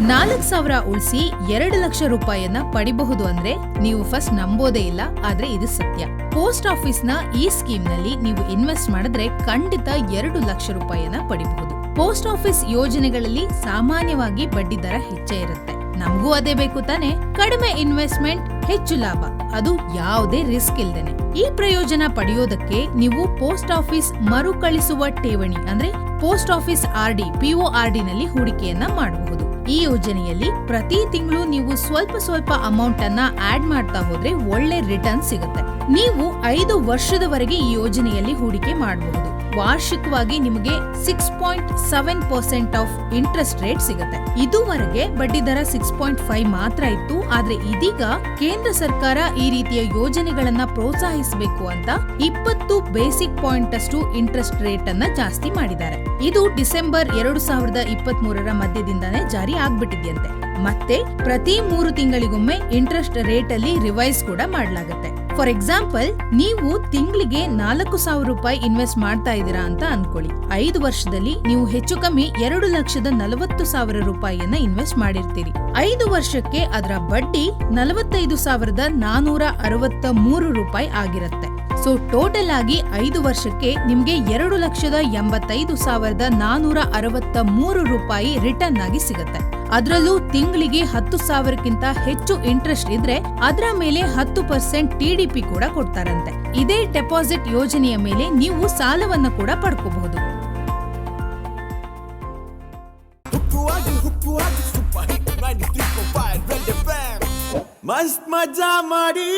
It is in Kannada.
ನಾಲ್ಕ್ ಸಾವಿರ ಉಳಿಸಿ ಎರಡು ಲಕ್ಷ ರೂಪಾಯಿಯನ್ನ ಪಡಿಬಹುದು ಅಂದ್ರೆ ನೀವು ಫಸ್ಟ್ ನಂಬೋದೇ ಇಲ್ಲ, ಆದ್ರೆ ಇದು ಸತ್ಯ. ಪೋಸ್ಟ್ ಆಫೀಸ್ನ ಈ ಸ್ಕೀಮ್ನಲ್ಲಿ ನೀವು ಇನ್ವೆಸ್ಟ್ ಮಾಡಿದ್ರೆ ಖಂಡಿತ ಎರಡು ಲಕ್ಷ ರೂಪಾಯಿಯನ್ನ ಪಡಿಬಹುದು. ಪೋಸ್ಟ್ ಆಫೀಸ್ ಯೋಜನೆಗಳಲ್ಲಿ ಸಾಮಾನ್ಯವಾಗಿ ಬಡ್ಡಿ ದರ ಹೆಚ್ಚೇ ಇರುತ್ತೆ. ನಮಗೂ ಅದೇ ಬೇಕು ತಾನೆ. ಕಡಿಮೆ ಇನ್ವೆಸ್ಟ್ಮೆಂಟ್ ಹೆಚ್ಚು ಲಾಭ. ಅದು ಯಾವುದೇ ರಿಸ್ಕ್ ಇಲ್ದೇನೆ. ಈ ಪ್ರಯೋಜನ ಪಡೆಯೋದಕ್ಕೆ ನೀವು ಪೋಸ್ಟ್ ಆಫೀಸ್ ಮರುಕಳಿಸುವ ಠೇವಣಿ ಅಂದ್ರೆ post office R D PO R D ನಲ್ಲಿ ಹೂಡಿಕೆಯನ್ನ ಮಾಡಬಹುದು. ಈ ಯೋಜನೆಯಲ್ಲಿ ಪ್ರತಿ ತಿಂಗಳು ನೀವು ಸ್ವಲ್ಪ ಸ್ವಲ್ಪ ಅಮೌಂಟ್ ಅನ್ನ ಆಡ್ ಮಾಡ್ತಾ ಹೋದ್ರೆ ಒಳ್ಳೆ ರಿಟರ್ನ್ ಸಿಗುತ್ತೆ. ನೀವು ಐದು ವರ್ಷದವರೆಗೆ ಈ ಯೋಜನೆಯಲ್ಲಿ ಹೂಡಿಕೆ ಮಾಡಬಹುದು. ವಾರ್ಷಿಕವಾಗಿ ನಿಮಗೆ six point seven percent of interest rate ಸಿಗುತ್ತೆ. ಇದುವರೆಗೆ ಬಡ್ಡಿ ದರ ಸಿಕ್ಸ್ ಪಾಯಿಂಟ್ ಫೈವ್ ಮಾತ್ರ ಇತ್ತು. ಆದ್ರೆ ಇದೀಗ ಕೇಂದ್ರ ಸರ್ಕಾರ ಈ ರೀತಿಯ ಯೋಜನೆಗಳನ್ನ ಪ್ರೋತ್ಸಾಹಿಸಬೇಕು ಅಂತ ಇಪ್ಪತ್ತು ಬೇಸಿಕ್ ಪಾಯಿಂಟ್ ಅಷ್ಟು ಇಂಟ್ರೆಸ್ಟ್ ರೇಟ್ ಅನ್ನ ಜಾಸ್ತಿ ಮಾಡಿದ್ದಾರೆ. ಇದು ಡಿಸೆಂಬರ್ ಎರಡು ಸಾವಿರದ ಇಪ್ಪತ್ತ್ ಮೂರರ ಮಧ್ಯದಿಂದಾನೇ ಜಾರಿ ಆಗ್ಬಿಟ್ಟಿದೆಯಂತೆ. ಮತ್ತೆ ಪ್ರತಿ ಮೂರು ತಿಂಗಳಿಗೊಮ್ಮೆ ಇಂಟ್ರೆಸ್ಟ್ ರೇಟ್ ಅಲ್ಲಿ ರಿವೈಸ್ ಕೂಡ ಮಾಡಲಾಗುತ್ತೆ. ಫಾರ್ ಎಕ್ಸಾಂಪಲ್ ನೀವು ತಿಂಗಳಿಗೆ ನಾಲ್ಕು ಸಾವಿರ ರೂಪಾಯಿ ಇನ್ವೆಸ್ಟ್ ಮಾಡ್ತಾ ಇದ್ದೀರಾ ಅಂತ ಅನ್ಕೊಳ್ಳಿ. ಐದು ವರ್ಷದಲ್ಲಿ ನೀವು ಹೆಚ್ಚು ಕಮ್ಮಿ ಎರಡು ಲಕ್ಷದ ನಲವತ್ತು ಸಾವಿರ ರೂಪಾಯಿಯನ್ನ ಇನ್ವೆಸ್ಟ್ ಮಾಡಿರ್ತೀರಿ. ಐದು ವರ್ಷಕ್ಕೆ ಅದರ ಬಡ್ಡಿ ನಲವತ್ತೈದು ಸಾವಿರದ ನಾನೂರ ಅರವತ್ತ ಮೂರು ರೂಪಾಯಿ ಆಗಿರುತ್ತೆ. ಸೊ ಟೋಟಲ್ ಆಗಿ ಐದು ವರ್ಷಕ್ಕೆ ನಿಮಗೆ ಎರಡು ಲಕ್ಷದ ಎಂಬತ್ತೈದು ಸಾವಿರದ ನಾನೂರ ಅರವತ್ತ ಮೂರು ರೂಪಾಯಿ ರಿಟರ್ನ್ ಆಗಿ ಸಿಗುತ್ತೆ. ಅದರಲ್ಲೂ ತಿಂಗಳಿಗೆ ಹತ್ತು ಸಾವಿರಕ್ಕಿಂತ ಹೆಚ್ಚು ಇಂಟ್ರೆಸ್ಟ್ ಇದ್ರೆ ಅದರ ಮೇಲೆ ಹತ್ತು ಪರ್ಸೆಂಟ್ ಟಿಡಿಪಿ ಕೂಡ ಕೊಡ್ತಾರಂತೆ. ಇದೇ ಡೆಪಾಸಿಟ್ ಯೋಜನೆಯ ಮೇಲೆ ನೀವು ಸಾಲವನ್ನ ಕೂಡ ಪಡ್ಕೋಬಹುದು. ಹುಕ್ಕುವಾಗಿ ಹುಕ್ಕುವಾಗಿ, ಸೂಪರ್ ಹಿಟ್ 93.5 ರೆಡ್ ಎಫ್ಎಂ ಮಸ್ತ್ ಮಜಾ ಮಾಡಿ.